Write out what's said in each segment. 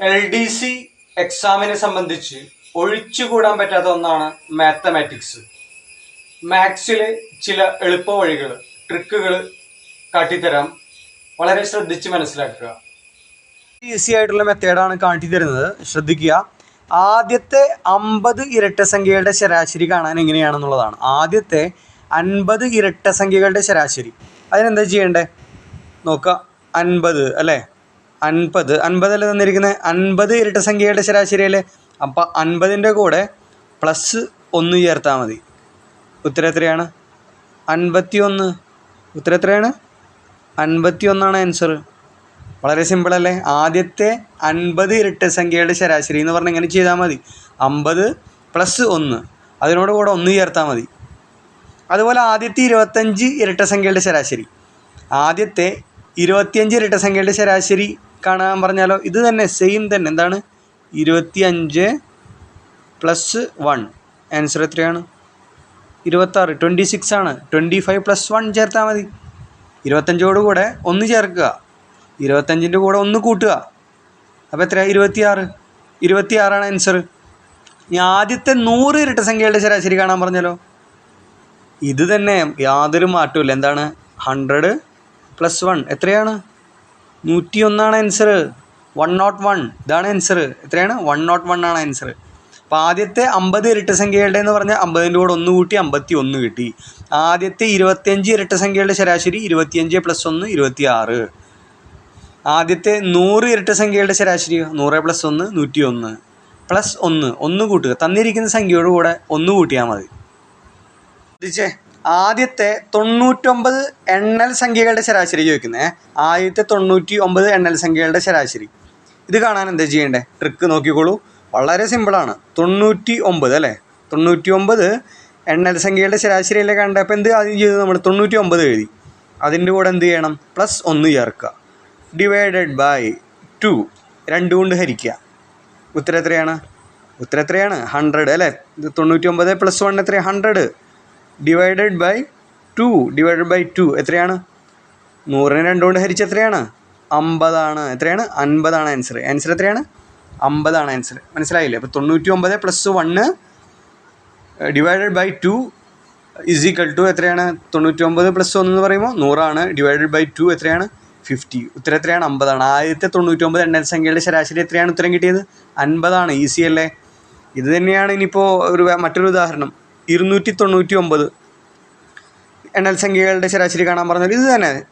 L D C എക്സാമിനെ സംബന്ധിച്ച് ഒഴിച്ചുകൂടാൻ പറ്റാത്ത ഒന്നാണ് മാത്തമാറ്റിക്സ് മാത്സിലെ ചില എളുപ്പ വഴികൾ ട്രിക്കുകൾ കാട്ടിത്തരാം. വളരെ ശ്രദ്ധിച്ച് മനസ്സിലാക്കുക. ഈസി ആയിട്ടുള്ള മെത്തേഡാണ് കാട്ടിത്തരുന്നത്. ശ്രദ്ധിക്കുക. ആദ്യത്തെ അമ്പത് ഇരട്ട സംഖ്യകളുടെ ശരാശരി കാണാൻ എങ്ങനെയാണെന്നുള്ളതാണ്. ആദ്യത്തെ അൻപത് ഇരട്ട സംഖ്യകളുടെ ശരാശരി. അതിനെന്താ ചെയ്യേണ്ടത് നോക്കുക. അൻപത് അല്ലേ? അൻപത് അൻപതല്ലേ തന്നിരിക്കുന്നത് അൻപത് ഇരട്ട സംഖ്യയുടെ ശരാശരി അല്ലേ അപ്പം അൻപതിന്റെ കൂടെ പ്ലസ് ഒന്ന് ചേർത്താൽ മതി. ഉത്തരം എത്രയാണ്? അൻപത്തി ഒന്ന് ഉത്തരം എത്രയാണ്? അൻപത്തി ഒന്നാണ് ആൻസർ വളരെ സിമ്പിൾ അല്ലേ? ആദ്യത്തെ അൻപത് ഇരട്ട സംഖ്യയുടെ ശരാശരി എന്ന് പറഞ്ഞാൽ ഇങ്ങനെ ചെയ്താൽ മതി. അമ്പത് പ്ലസ് ഒന്ന്. അതിനോട് കൂടെ ഒന്ന് ചേർത്താൽ മതി. അതുപോലെ ആദ്യത്തെ ഇരുപത്തഞ്ച് ഇരട്ട സംഖ്യയുടെ ശരാശരി. ആദ്യത്തെ ഇരുപത്തിയഞ്ച് ഇരട്ട സംഖ്യയുടെ ശരാശരി കാണാൻ പറഞ്ഞാലോ? ഇത് തന്നെ സെയിം തന്നെ. എന്താണ്? ഇരുപത്തി അഞ്ച് പ്ലസ് വൺ ആൻസർ എത്രയാണ്? ഇരുപത്താറ്. ട്വന്റി സിക്സ് ആണ്. ട്വന്റി ഫൈവ് പ്ലസ് വൺ ചേർത്താൽ മതി. ഇരുപത്തഞ്ചോട് കൂടെ ഒന്ന് ചേർക്കുക. ഇരുപത്തഞ്ചിന്റെ കൂടെ ഒന്ന് കൂട്ടുക. അപ്പോൾ എത്രയാണ് ഇരുപത്തിയാറ്. ഇരുപത്തിയാറാണ് ആൻസർ ഇനി ആദ്യത്തെ നൂറ് ഇരട്ട സംഖ്യകളുടെ ശരാശരി കാണാൻ പറഞ്ഞല്ലോ ഇത് തന്നെ യാതൊരു മാറ്റമില്ല എന്താണ്? ഹൺഡ്രഡ് പ്ലസ് വൺ എത്രയാണ്? നൂറ്റി ഒന്നാണ് ആൻസർ വൺ നോട്ട് വൺ ഇതാണ് ആൻസർ എത്രയാണ്? വൺ നോട്ട് വൺ ആണ് ആൻസർ അപ്പോൾ ആദ്യത്തെ അമ്പത് ഇരട്ട സംഖ്യകളുടെ എന്ന് പറഞ്ഞാൽ അമ്പതിന്റെ കൂടെ ഒന്ന് കൂട്ടി അമ്പത്തി ഒന്ന് കിട്ടി. ആദ്യത്തെ ഇരുപത്തിയഞ്ച് ഇരട്ട സംഖ്യകളുടെ ശരാശരി ഇരുപത്തിയഞ്ച് പ്ലസ് ഒന്ന് ഇരുപത്തി ആറ് ആദ്യത്തെ നൂറ് ഇരട്ട സംഖ്യകളുടെ ശരാശരി നൂറ് പ്ലസ് ഒന്ന് നൂറ്റി ഒന്ന് പ്ലസ് ഒന്ന്. ഒന്ന് കൂട്ടുക. തന്നിരിക്കുന്ന സംഖ്യയോട് കൂടെ ഒന്ന് കൂട്ടിയാൽ മതി. ശ്രദ്ധിച്ചേ? ആദ്യത്തെ തൊണ്ണൂറ്റൊമ്പത് എണ്ണൽ സംഖ്യകളുടെ ശരാശരി ചോദിക്കുന്നത് ആദ്യത്തെ തൊണ്ണൂറ്റി ഒമ്പത് എണ്ണൽ സംഖ്യകളുടെ ശരാശരി. ഇത് കാണാൻ എന്താ ചെയ്യേണ്ടേ? ട്രിക്ക് നോക്കിക്കോളൂ. വളരെ സിമ്പിളാണ് തൊണ്ണൂറ്റി ഒമ്പത് അല്ലേ? തൊണ്ണൂറ്റി ഒമ്പത് എണ്ണൽ സംഖ്യകളുടെ ശരാശരി അല്ലേ കണ്ടത് അപ്പോൾ എന്ത് ആദ്യം ചെയ്തു നമ്മൾ? തൊണ്ണൂറ്റി ഒമ്പത് എഴുതി. അതിന്റെ കൂടെ എന്ത് ചെയ്യണം? പ്ലസ് ഒന്ന് ചേർക്കുക. ഡിവൈഡഡ് ബൈ ടു രണ്ട് കൊണ്ട് ഹരിക്കുക. ഉത്തരം എത്രയാണ്? ഉത്തരം എത്രയാണ്? ഹൺഡ്രഡ് അല്ലേ? ഇത് തൊണ്ണൂറ്റി ഒമ്പത് പ്ലസ് വൺ എത്രയാണ്? Hundred divided by two divided by two എത്രയാണ്? നൂറിനെ രണ്ടുകൊണ്ട് ഹരിച്ച് എത്രയാണ്? അമ്പതാണ്. എത്രയാണ്? അൻപതാണ് ആൻസർ ആൻസർ എത്രയാണ്? അമ്പതാണ് ആൻസർ മനസ്സിലായില്ലേ? അപ്പോൾ തൊണ്ണൂറ്റി ഒമ്പത് plus one divided by two is equal to എത്രയാണ്? തൊണ്ണൂറ്റി ഒമ്പത് പ്ലസ് ഒന്ന് എന്ന് പറയുമ്പോൾ നൂറാണ്. ഡിവൈഡഡ് ബൈ ടു എത്രയാണ്? ഫിഫ്റ്റി ഉത്തരം എത്രയാണ്? അമ്പതാണ്. ആദ്യത്തെ തൊണ്ണൂറ്റി ഒമ്പത് എണ്ണൽ സംഖ്യയുടെ ശരാശരി എത്രയാണ് ഉത്തരം കിട്ടിയത്? അൻപതാണ്. ഈസി അല്ലേ? ഇത് തന്നെയാണ് ഇനിയിപ്പോൾ ഒരു മറ്റൊരു ഉദാഹരണം. ഇരുന്നൂറ്റി തൊണ്ണൂറ്റി ഒമ്പത് എണ്ണൽ സംഖ്യകളുടെ ശരാശരി കാണാൻ പറഞ്ഞാൽ ഇത് തന്നെ.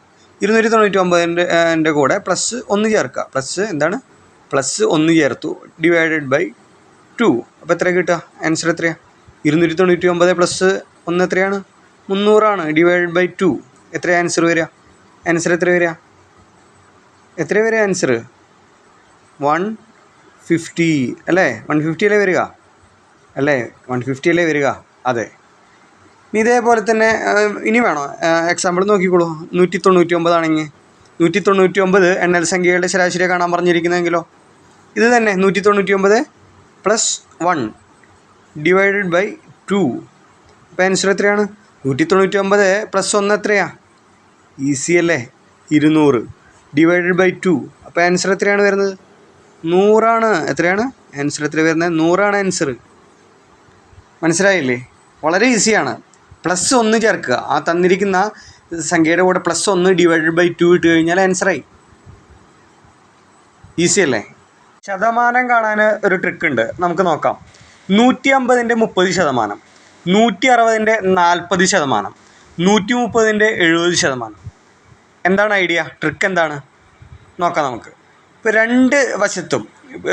ഇരുന്നൂറ്റി തൊണ്ണൂറ്റി ഒമ്പതിന്റെ കൂടെ പ്ലസ് ഒന്ന് ചേർക്കുക. പ്ലസ് എന്താണ്? പ്ലസ് ഒന്ന് ചേർത്തു. ഡിവൈഡഡ് ബൈ ടു അപ്പോൾ എത്ര കിട്ടുക? ആൻസർ എത്രയാണ് ഇരുന്നൂറ്റി തൊണ്ണൂറ്റി ഒമ്പത് പ്ലസ് ഒന്ന് എത്രയാണ്? മുന്നൂറാണ്. ഡിവൈഡഡ് ബൈ ടു എത്ര ആൻസർ വരിക? ആൻസർ എത്ര വരിക? എത്ര വരെ ആൻസർ വൺ ഫിഫ്റ്റി അല്ലേ? വൺ ഫിഫ്റ്റി അല്ലേ വരിക? അല്ലേ? വൺ ഫിഫ്റ്റി അല്ലേ വരിക? അതെ. ഇതേപോലെ തന്നെ ഇനി വേണോ? എക്സാമ്പിൾ നോക്കിക്കോളൂ. നൂറ്റി തൊണ്ണൂറ്റി ഒമ്പതാണെങ്കിൽ നൂറ്റി തൊണ്ണൂറ്റി ഒമ്പത് എണ്ണൽ സംഖ്യകളുടെ ശരാശരി കാണാൻ പറഞ്ഞിരിക്കുന്നതെങ്കിലോ? ഇത് തന്നെ നൂറ്റി തൊണ്ണൂറ്റി ഒമ്പത് plus one divided by two അപ്പോൾ ആൻസർ എത്രയാണ്? നൂറ്റി തൊണ്ണൂറ്റി ഒമ്പത് പ്ലസ് ഒന്ന് എത്രയാണ് ഈസി അല്ലേ? ഇരുന്നൂറ് ഡിവൈഡഡ് ബൈ ടു അപ്പോൾ ആൻസർ എത്രയാണ് വരുന്നത്? നൂറാണ്. എത്രയാണ്? ആൻസർ എത്ര വരുന്നത്? നൂറാണ് ആൻസർ മനസ്സിലായില്ലേ? വളരെ ഈസിയാണ്. പ്ലസ് ഒന്ന് ചേർക്കുക. ആ തന്നിരിക്കുന്ന സംഖ്യയുടെ കൂടെ പ്ലസ് ഒന്ന് ഡിവൈഡഡ് ബൈ ടു ഇട്ട് കഴിഞ്ഞാൽ ആൻസറായി ഈസി അല്ലേ? ശതമാനം കാണാൻ ഒരു ട്രിക്ക് ഉണ്ട്. നമുക്ക് നോക്കാം. നൂറ്റി അമ്പതിന്റെ മുപ്പത് ശതമാനം. നൂറ്റി അറുപതിന്റെ നാൽപ്പത് ശതമാനം. നൂറ്റി മുപ്പതിന്റെ എഴുപത് ശതമാനം. എന്താണ് ഐഡിയ ട്രിക്ക് എന്താണ്? നോക്കാം നമുക്ക്. ഇപ്പോൾ രണ്ട് വശത്തും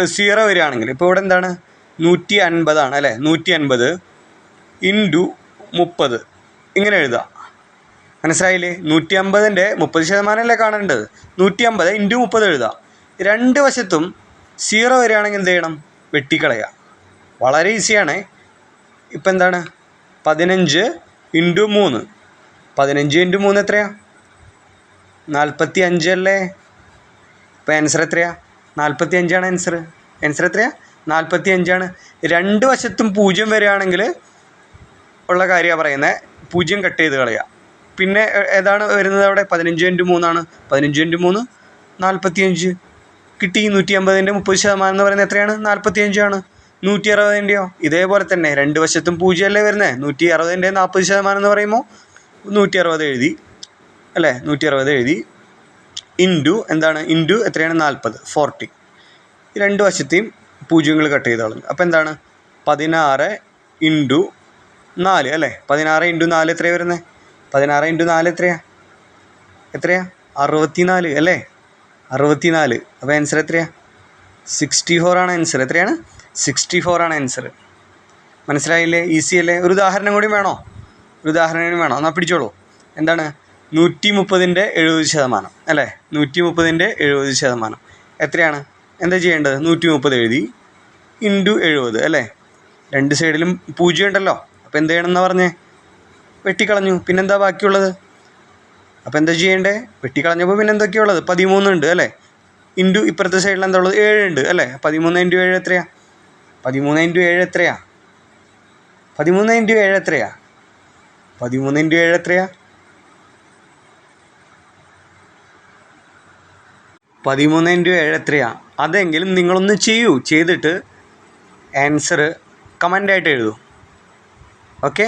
സീറോ വരികയാണെങ്കിൽ ഇപ്പോൾ ഇവിടെ എന്താണ്? നൂറ്റി അൻപതാണ് അല്ലേ? നൂറ്റി അൻപത് ഇന്റു മുപ്പത്. ഇങ്ങനെ എഴുതുക മനസ്സിലായില്ലേ? നൂറ്റി അമ്പതിന്റെ മുപ്പത് ശതമാനമല്ലേ കാണേണ്ടത്? നൂറ്റി അമ്പത് ഇന്റു മുപ്പത് എഴുതുക രണ്ട് വശത്തും സീറോ വരികയാണെങ്കിൽ എന്ത് ചെയ്യണം? വെട്ടിക്കളയുക. വളരെ ഈസിയാണ്. ഇപ്പം എന്താണ്? പതിനഞ്ച് ഇന്റു മൂന്ന്. പതിനഞ്ച് ഇന്റു മൂന്ന് എത്രയാ? നാൽപ്പത്തി അഞ്ചല്ലേ ഇപ്പം ആൻസർ എത്രയാ? നാൽപ്പത്തി അഞ്ചാണ് ആൻസർ. ആൻസർ എത്രയാ? നാൽപ്പത്തി അഞ്ചാണ് രണ്ട് വശത്തും പൂജ്യം വരികയാണെങ്കിൽ ഉള്ള കാര്യമാണ് പറയുന്നത് പൂജ്യം കട്ട് ചെയ്ത് കളയുക പിന്നെ ഏതാണ് വരുന്നത് അവിടെ? പതിനഞ്ച് ഇന്റു മൂന്നാണ്. പതിനഞ്ച് ഇന്റു മൂന്ന് നാൽപ്പത്തി അഞ്ച് കിട്ടി നൂറ്റി അമ്പതിന്റെ മുപ്പത് ശതമാനം എന്ന് പറയുന്നത് എത്രയാണ്? നാൽപ്പത്തി അഞ്ചാണ് നൂറ്റി അറുപതിന്റെയോ ഇതേപോലെ തന്നെ. രണ്ട് വശത്തും പൂജ്യമല്ലേ വരുന്നത് നൂറ്റി അറുപതിന്റെ നാൽപ്പത് ശതമാനം എന്ന് പറയുമ്പോൾ നൂറ്റി അറുപത് എഴുതി. അല്ലേ? നൂറ്റി അറുപത് എഴുതി. ഇന്റു എന്താണ്? ഇന്റു എത്രയാണ്? നാൽപ്പത് ഫോർട്ടി. രണ്ട് വശത്തെയും പൂജ്യങ്ങൾ കട്ട് ചെയ്ത് കളഞ്ഞു അപ്പോൾ എന്താണ്? പതിനാറ് ഇന്റു നാല് അല്ലേ? പതിനാറ് ഇന്റു നാല് എത്രയാണ് വരുന്നത് പതിനാറ് ഇന്റു നാല് എത്രയാണ് എത്രയാണ് അറുപത്തി നാല് അല്ലേ? അറുപത്തി നാല് അപ്പോൾ ആൻസർ എത്രയാണ് സിക്സ്റ്റി ഫോർ ആണ് ആൻസർ എത്രയാണ്? സിക്സ്റ്റി ഫോർ ആണ് ആൻസർ മനസ്സിലായില്ലേ? ഈസി അല്ലേ? ഒരു ഉദാഹരണം കൂടി വേണോ? ഒരു ഉദാഹരണം കൂടി വേണോ? എന്നാൽ പിടിച്ചോളൂ. എന്താണ്? നൂറ്റി മുപ്പതിന്റെ എഴുപത് ശതമാനം അല്ലേ? നൂറ്റി മുപ്പതിന്റെ എഴുപത് ശതമാനം. എത്രയാണ്? എന്താ ചെയ്യേണ്ടത്? നൂറ്റി മുപ്പത് എഴുതി ഇന്റു എഴുപത് അല്ലേ? രണ്ട് സൈഡിലും പൂജ്യം ഉണ്ടല്ലോ. അപ്പോൾ എന്ത് ചെയ്യണമെന്നാ പറഞ്ഞേ? വെട്ടിക്കളഞ്ഞു. പിന്നെന്താ ബാക്കിയുള്ളത്? അപ്പോൾ എന്താ ചെയ്യേണ്ടേ? വെട്ടിക്കളഞ്ഞപ്പോൾ പിന്നെ എന്തൊക്കെയുള്ളത്? പതിമൂന്നുണ്ട് അല്ലേ? ഇന്റു ഇപ്പുറത്തെ സൈഡിൽ എന്താ ഉള്ളത്? ഏഴുണ്ട് അല്ലേ? പതിമൂന്ന് ഇന്റു ഏഴ് എത്രയാ? പതിമൂന്ന് ഇന്റു ഏഴ് എത്രയാ? പതിമൂന്ന് ഇന്റു ഏഴ് എത്രയാ? പതിമൂന്ന് ഇന്റു ഏഴ് എത്രയാ? പതിമൂന്ന് ഇന്റു ഏഴ് എത്രയാ? അതെങ്കിലും നിങ്ങളൊന്ന് ചെയ്യൂ. ചെയ്തിട്ട് ആൻസർ കമന്റായിട്ട് എഴുതൂ. ಓಕೆ